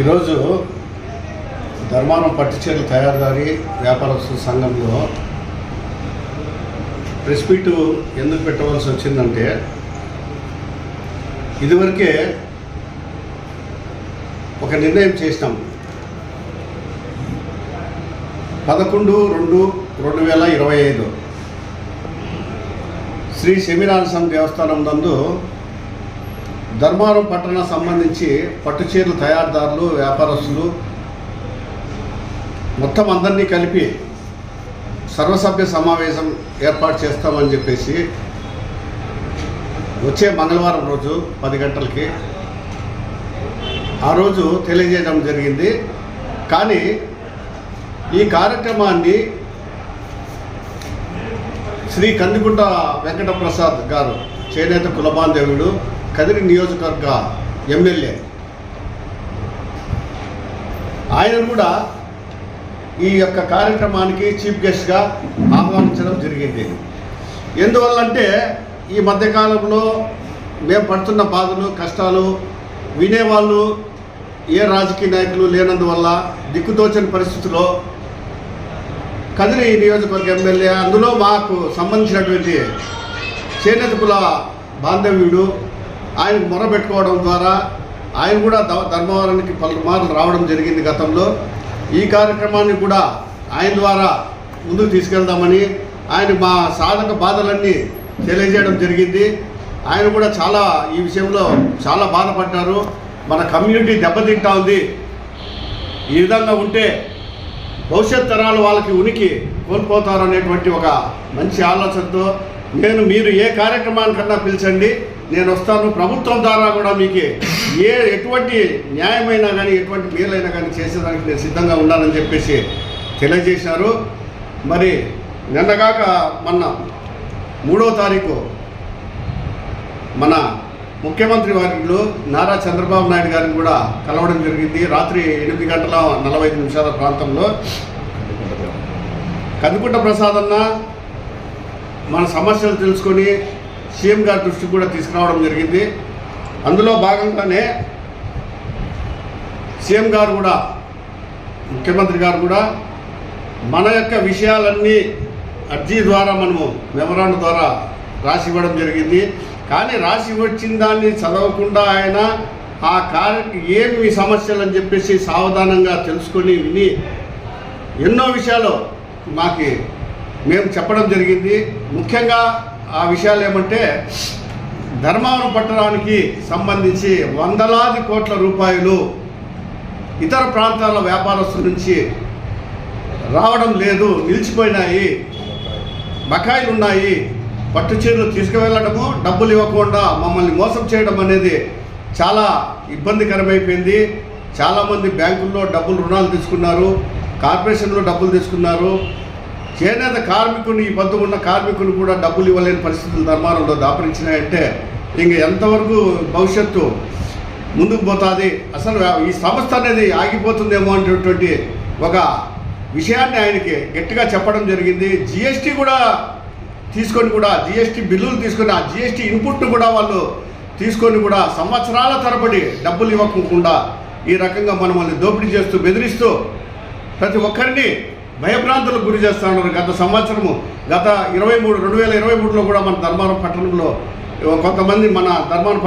ఈరోజు ధర్మానం పట్టుచీరల తయారుదారి వ్యాపారస్తుల సంఘంలో ప్రెస్ మీట్ ఎందుకు పెట్టవలసి వచ్చిందంటే ఇదివరకే ఒక నిర్ణయం చేసినాం. పదకొండు రెండు రెండు వేల ఇరవై ఐదు. శ్రీ సెమినారసం దేవస్థానం నందు ధర్మారం పట్టణ సంబంధించి పట్టుచీరల తయారుదారులు వ్యాపారస్తులు మొత్తం అందరినీ కలిపి సర్వసభ్య సమావేశం ఏర్పాటు చేస్తామని చెప్పేసి వచ్చే మంగళవారం రోజు పది గంటలకి ఆ రోజు తెలియజేయడం జరిగింది. కానీ ఈ కార్యక్రమాన్ని శ్రీ కందిగుంట వెంకటప్రసాద్ గారు చేనేత కులబాంధవుడు కదిరి నియోజకవర్గ ఎమ్మెల్యే. ఆయన కూడా ఈ యొక్క కార్యక్రమానికి చీఫ్ గెస్ట్గా ఆహ్వానించడం జరిగింది. ఎందువల్లంటే ఈ మధ్యకాలంలో మేము పడుతున్న బాధలు కష్టాలు వినేవాళ్ళు ఏ రాజకీయ నాయకులు లేనందువల్ల దిక్కుతోచని పరిస్థితిలో కదిరి నియోజకవర్గ ఎమ్మెల్యే అందులో మాకు సంబంధించినటువంటి చేనేత కుల బాంధవ్యుడు ఆయన మొరబెట్టుకోవడం ద్వారా ఆయన కూడా ధ- ధర్మవరానికి పలుమార్లు రావడం జరిగింది గతంలో. ఈ కార్యక్రమాన్ని కూడా ఆయన ద్వారా ముందుకు తీసుకెళ్దామని ఆయన మా సాధక బాధలన్నీ తెలియజేయడం జరిగింది. ఆయన కూడా చాలా ఈ విషయంలో చాలా బాధపడ్డారు. మన కమ్యూనిటీ దెబ్బతింటా ఉంది ఈ విధంగా ఉంటే భవిష్యత్ తరాలు వాళ్ళకి ఉనికి కోల్పోతారు అనేటువంటి ఒక మంచి ఆలోచనతో నేను మీరు ఏ కార్యక్రమానికన్నా పిలిచండి. నేను వస్తాను. ప్రభుత్వం ద్వారా కూడా మీకు ఏ ఎటువంటి న్యాయమైనా కానీ ఎటువంటి మేలైనా కానీ చేసేదానికి నేను సిద్ధంగా ఉన్నానని చెప్పేసి తెలియజేశారు. మరి నిన్నగాక మొన్న మూడో తారీఖు మన ముఖ్యమంత్రి వారిలో నారా చంద్రబాబు నాయుడు గారిని కూడా కలవడం జరిగింది. రాత్రి ఎనిమిది గంటల నలభై ఐదు నిమిషాల ప్రాంతంలో కందుకుంట ప్రసాద్ అన్న మన సమస్యలు తెలుసుకొని సీఎం గారి దృష్టికి కూడా తీసుకురావడం జరిగింది. అందులో భాగంగానే సీఎం గారు కూడా ముఖ్యమంత్రి గారు కూడా మన యొక్క విషయాలన్నీ అర్జీ ద్వారా మనము మెమరాండం ద్వారా రాసి ఇవ్వడం జరిగింది. కానీ రాసి వచ్చిన దాన్ని చదవకుండా ఆయన ఆ కార్యకి ఏమి సమస్యలు అని చెప్పేసి సావధానంగా తెలుసుకొని విని ఎన్నో విషయాలు మాకు మేము చెప్పడం జరిగింది. ముఖ్యంగా ఆ విషయాలు ఏమంటే ధర్మవరం పట్టణానికి సంబంధించి వందలాది కోట్ల రూపాయలు ఇతర ప్రాంతాల వ్యాపారస్తుల నుంచి రావడం లేదు నిలిచిపోయినాయి బకాయిలు ఉన్నాయి పట్టు చీరలు తీసుకువెళ్ళడము డబ్బులు ఇవ్వకుండా మమ్మల్ని మోసం చేయడం అనేది చాలా ఇబ్బందికరమైపోయింది. చాలామంది బ్యాంకుల్లో డబ్బులు రుణాలు తీసుకున్నారు కార్పొరేషన్లో డబ్బులు తీసుకున్నారు చేనేత కార్మికుని ఈ పొద్దు ఉన్న కార్మికులు కూడా డబ్బులు ఇవ్వలేని పరిస్థితులు ధర్మారంలో దాపరించినాయంటే ఇంక ఎంతవరకు భవిష్యత్తు ముందుకు పోతుంది? అసలు ఈ సంస్థ అనేది ఆగిపోతుందేమో అనేటటువంటి ఒక విషయాన్ని ఆయనకి గట్టిగా చెప్పడం జరిగింది. జిఎస్టీ కూడా తీసుకొని కూడా జిఎస్టీ బిల్లులు తీసుకొని ఆ జిఎస్టీ ఇన్పుట్ను కూడా వాళ్ళు తీసుకొని కూడా సంవత్సరాల తరబడి డబ్బులు ఇవ్వకుండా ఈ రకంగా మనల్ని దోపిడీ చేస్తూ బెదిరిస్తూ ప్రతి ఒక్కరిని భయభ్రాంతులకు గురి చేస్తూ ఉన్నారు. గత సంవత్సరము గత ఇరవై మూడు రెండు వేల ఇరవై మూడులో కూడా మన ధర్మారం పట్టణంలో కొంతమంది మన ధర్మారం పట్టణం